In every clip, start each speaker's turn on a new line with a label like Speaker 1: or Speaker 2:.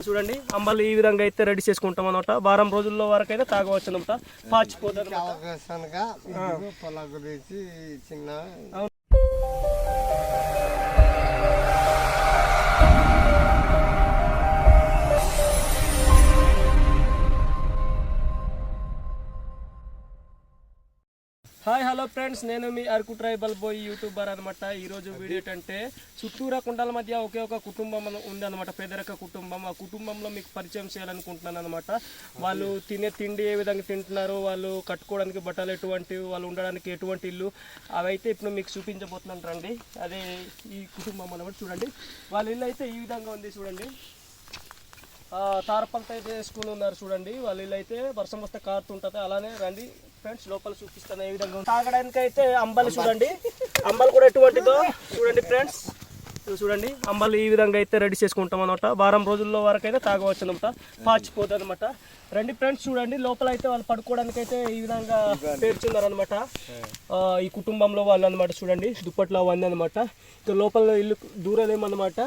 Speaker 1: చూడండి అంబలు ఈ విధంగా అయితే రెడీ చేసుకుంటాం అనమాట వారం రోజుల్లో వరకు అయితే తాగవచ్చు అనమాట పాచిపోతుంది హాయ్ హలో ఫ్రెండ్స్. నేను మీ అరకు ట్రైబల్ బాయ్ యూట్యూబర్ అనమాట ఈరోజు వీడియో ఏంటంటే చుట్టూరా కుండల మధ్య ఒకే ఒక కుటుంబం ఉంది అనమాట పేదరిక కుటుంబం. ఆ కుటుంబంలో మీకు పరిచయం చేయాలనుకుంటున్నాను అనమాట వాళ్ళు తినే తిండి ఏ విధంగా తింటున్నారు వాళ్ళు కట్టుకోవడానికి బట్టలు ఎటువంటివి వాళ్ళు ఉండడానికి ఎటువంటి ఇల్లు అవైతే ఇప్పుడు మీకు చూపించబోతున్నాను రండి. అదే ఈ కుటుంబం అనమాట చూడండి. వాళ్ళ ఇల్లు అయితే ఈ విధంగా ఉంది చూడండి. ఆ, అయితే వేసుకుని ఉన్నారు చూడండి. వాళ్ళ ఇల్లు అయితే వర్షం వస్తే కారుతుంటుంది. అలానే రండి. ఫ్రెండ్స్ లోపల చూపిస్తాను ఏ విధంగా తాగడానికి అయితే అంబలి చూడండి. అంబలి కూడా ఎటువంటిదో చూడండి ఫ్రెండ్స్ చూడండి అంబలి ఈ విధంగా అయితే రెడీ చేసుకుంటాం అనమాట వారం రోజుల్లో వరకు అయితే తాగవచ్చు అనమాట పాచిపోతుంది అనమాట రండి ఫ్రెండ్స్ చూడండి. లోపల అయితే వాళ్ళు పడుకోవడానికి అయితే ఈ విధంగా పేర్చున్నారు అనమాట ఈ కుటుంబంలో వాళ్ళు అనమాట చూడండి. దుప్పట్లో అవన్నీ అనమాట ఇక లోపల ఇల్లు దూరలేమన్నమాట.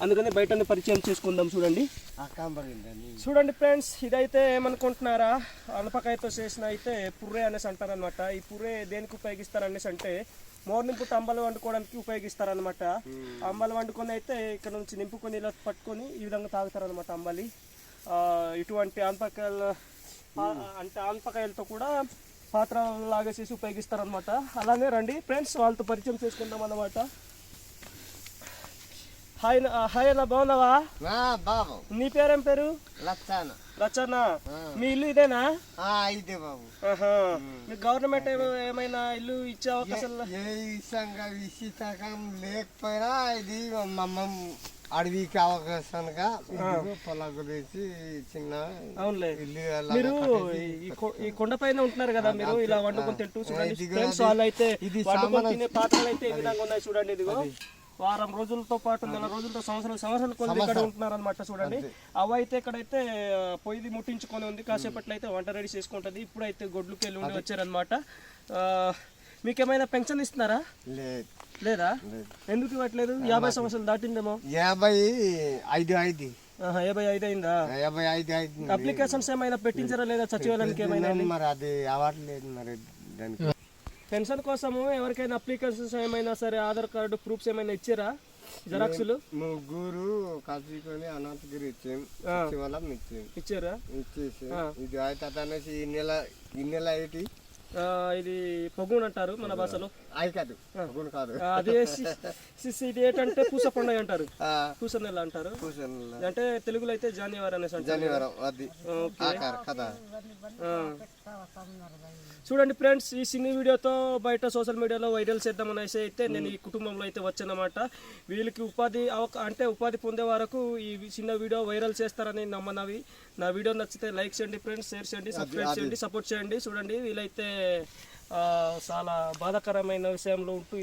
Speaker 1: అందుకని బయట పరిచయం చేసుకుందాం చూడండి. చూడండి ఫ్రెండ్స్ ఇదైతే ఏమనుకుంటున్నారా? అనపకాయతో చేసిన అయితే పుర్రే అనేసి అంటారనమాట ఈ పుర్రే దేనికి ఉపయోగిస్తారు అనేసి అంటే మార్నింగ్ పూట అంబలు వండుకోవడానికి ఉపయోగిస్తారనమాట అంబలు వండుకొని అయితే ఇక్కడ నుంచి నింపుకొని ఇలా పట్టుకొని ఈ విధంగా తాగుతారనమాట అంబలి. ఆ, ఇటువంటి ఆనపకాయలు అంటే ఆనపకాయలతో కూడా పాత్ర లాగా చేసి ఉపయోగిస్తారనమాట అలానే రండి ఫ్రెండ్స్ వాళ్ళతో పరిచయం చేసుకుందాం అన్నమాట. హాయ్ హాయ్ అన్న బాగున్నావా?
Speaker 2: బాబు
Speaker 1: నీ పేరేం పేరు?
Speaker 2: లచ్చాన
Speaker 1: రచన మీ ఇల్లు ఇదేనా?
Speaker 2: ఆ, ఇదే బాబు.
Speaker 1: మీకు గవర్నమెంట్ ఏమో- ఏమైనా ఇల్లు ఇచ్చే అవకాశం
Speaker 2: ఏ విషయంగా విశిష్టకం లేకపోయినా ఇది మమ్మం అడవికి అవకాశాలుగా ఇదిగో పొల గురించి చిన్న
Speaker 1: మీరు ఈ కొండపైన ఉంటున్నారు కదా మీరు ఇలా వండుకొని తింటూ చూడండి. వాళ్ళు అయితే
Speaker 2: ఇది
Speaker 1: వండుకొని తినే పాత్రలు అయితే ఈ విధంగా ఉన్నాయి చూడండి ఇదిగో. వారం రోజులతో పాటు నెల రోజులతో సంవత్సరం సంవత్సరాల కొద్ది ఇక్కడ ఉంటున్నారు అనమాట చూడండి. అవి అయితే ఇక్కడైతే పొయ్యి ముట్టించుకొని ఉంది. కాసేపట్లో అయితే వంట రెడీ చేసుకుంటది. ఇప్పుడైతే గొడ్లుకి వెళ్ళి ఉండి వచ్చారనమాట మీకేమైనా పెన్షన్ ఇస్తున్నారా?
Speaker 2: లేదు.
Speaker 1: ఎందుకు ఇవ్వట్లేదు? యాభై సంవత్సరాలు దాటిందేమో.
Speaker 2: యాభై ఐదు ఐదు
Speaker 1: యాభై ఐదు అయిందా?
Speaker 2: యాభై ఐదు ఐదు
Speaker 1: అప్లికేషన్స్ ఏమైనా పెట్టించారా లేదా? సచివాలయానికి ఏమైనా
Speaker 2: మరి అది అవ్వట్లేదు మరి దానికి.
Speaker 1: పెన్షన్ కోసము ఎవరికైనా అప్లికేషన్స్ ఏమైనా సరే ఆధార్ కార్డు ప్రూఫ్స్ ఏమైనా ఇచ్చారా? జెరాక్స్లు?
Speaker 2: ముగ్గురు కలుసుకొని అనంతగిరి ఇచ్చాం.
Speaker 1: ఇచ్చారా?
Speaker 2: ఇచ్చేసి. ఇది అయితే అనేసి ఈ నెల ఈ నెల ఏంటి
Speaker 1: ఇది పొగున్ అంటారు మన భాషలో.
Speaker 2: కాదు కాదు.
Speaker 1: అదే సి- ఇది ఏంటంటే పూస పండుగ అంటారు. పూస నెల అంటారు. అంటే తెలుగులో అయితే జాన్యువరి అనేసి అంటారు.
Speaker 2: అది.
Speaker 1: చూడండి ఫ్రెండ్స్ ఈ సినీ వీడియోతో బయట సోషల్ మీడియాలో వైరల్ చేద్దామనేసి అయితే నేను ఈ కుటుంబంలో అయితే వచ్చానమాట. వీళ్ళకి ఉపాధి అంటే ఉపాధి పొందే వరకు ఈ చిన్న వీడియో వైరల్ చేస్తారని నమ్మనవి. నా వీడియో నచ్చితే లైక్ చేయండి ఫ్రెండ్స్ షేర్ చేయండి సబ్స్క్రైబ్ చేయండి సపోర్ట్ చేయండి. చూడండి వీళ్ళైతే చాలా బాధాకరమైన విషయంలో ఉంటూ